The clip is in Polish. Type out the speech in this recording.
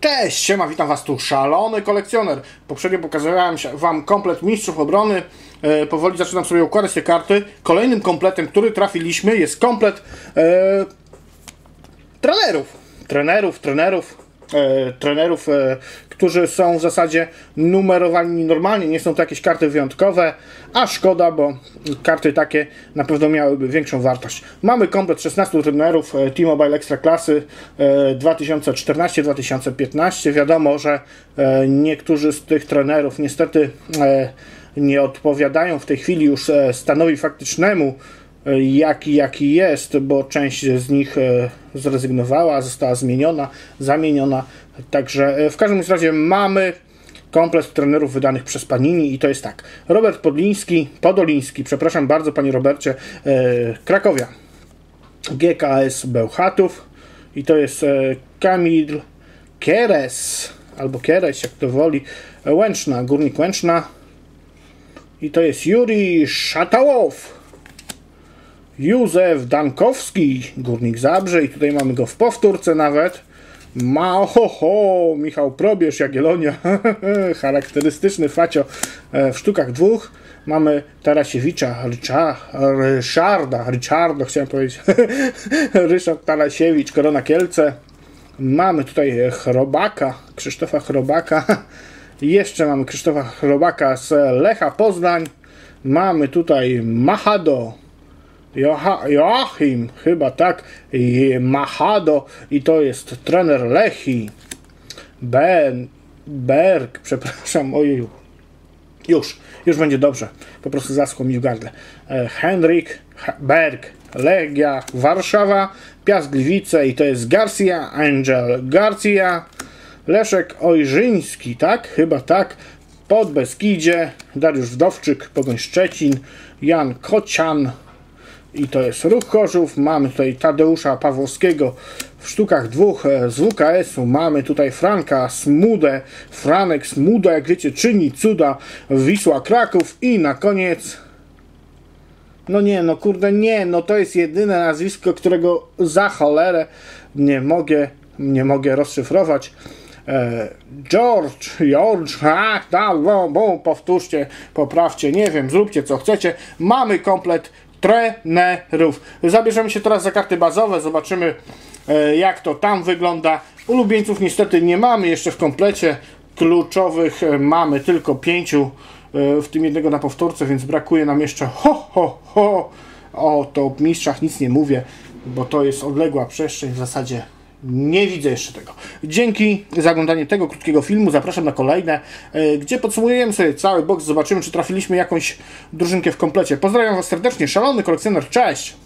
Cześć, siema, witam was tu, szalony kolekcjoner. Poprzednio pokazywałem wam komplet mistrzów obrony. E, powoli zaczynam sobie układać te karty. Kolejnym kompletem, który trafiliśmy jest komplet e, trenerów. Trenerów, trenerów, trenerów, e, którzy są w zasadzie numerowani normalnie, nie są to jakieś karty wyjątkowe, a szkoda, bo karty takie na pewno miałyby większą wartość. Mamy komplet 16 trenerów e, T-Mobile Extra klasy e, 2014-2015. Wiadomo, że e, niektórzy z tych trenerów niestety e, nie odpowiadają w tej chwili już e, stanowi faktycznemu e, jaki, jaki jest, bo część z nich e, zrezygnowała, została zmieniona, zamieniona. Także e, w każdym razie mamy komplet trenerów wydanych przez Panini i to jest tak. Robert Podliński, Podoliński, przepraszam bardzo panie Robercie, e, Krakowia. GKS Bełchatów i to jest e, Kamil Kieres albo Kieres, jak to woli, Łęczna, Górnik Łęczna i to jest Juri Szatałow. Józef Dankowski, Górnik Zabrze i tutaj mamy go w powtórce nawet. Ma ho, ho, Michał Probierz, Jagiellonia, charakterystyczny facio e, w sztukach dwóch. Mamy Tarasiewicza, Rycha, Ryszarda, Richardo chciałem powiedzieć, Ryszard Tarasiewicz, Korona Kielce. Mamy tutaj Chrobaka, Krzysztofa Chrobaka. Jeszcze mamy Krzysztofa Chrobaka z Lecha Poznań. Mamy tutaj Machado, Jocha, Joachim, chyba tak, Machado i to jest trener Lechi. Ben, Berg, przepraszam, ojeju. Już, już będzie dobrze. Po prostu zaschło mi w gardle. E, Henryk Berg, Legia, Warszawa, Piast Gliwice i to jest Garcia, Angel Garcia, Leszek Ojrzyński, tak? Chyba tak. Pod Beskidzie, Dariusz Wdowczyk, Pogoń Szczecin, Jan Kocian, i to jest Ruch Chorzów. Mamy tutaj Tadeusza Pawłowskiego w sztukach dwóch e, z WKS-u. Mamy tutaj Franka Smudę. Franek Smuda, jak wiecie, czyni cuda. Wisła Kraków i na koniec no nie, no kurde, nie, no to jest jedyne nazwisko, którego za cholerę nie mogę, nie mogę rozszyfrować. E, George, George, ach, da, bo, bo, powtórzcie, poprawcie, nie wiem, zróbcie co chcecie. Mamy komplet trenerów. Zabierzemy się teraz za karty bazowe, zobaczymy e, jak to tam wygląda. Ulubieńców niestety nie mamy jeszcze w komplecie. Kluczowych e, mamy tylko pięciu, e, w tym jednego na powtórce, więc brakuje nam jeszcze ho, ho, ho. O top mistrzach nic nie mówię, bo to jest odległa przestrzeń w zasadzie nie widzę jeszcze tego. Dzięki za oglądanie tego krótkiego filmu. Zapraszam na kolejne, e, gdzie podsumujemy sobie cały box. Zobaczymy, czy trafiliśmy jakąś drużynkę w komplecie. Pozdrawiam Was serdecznie. Szalony kolekcjoner. Cześć!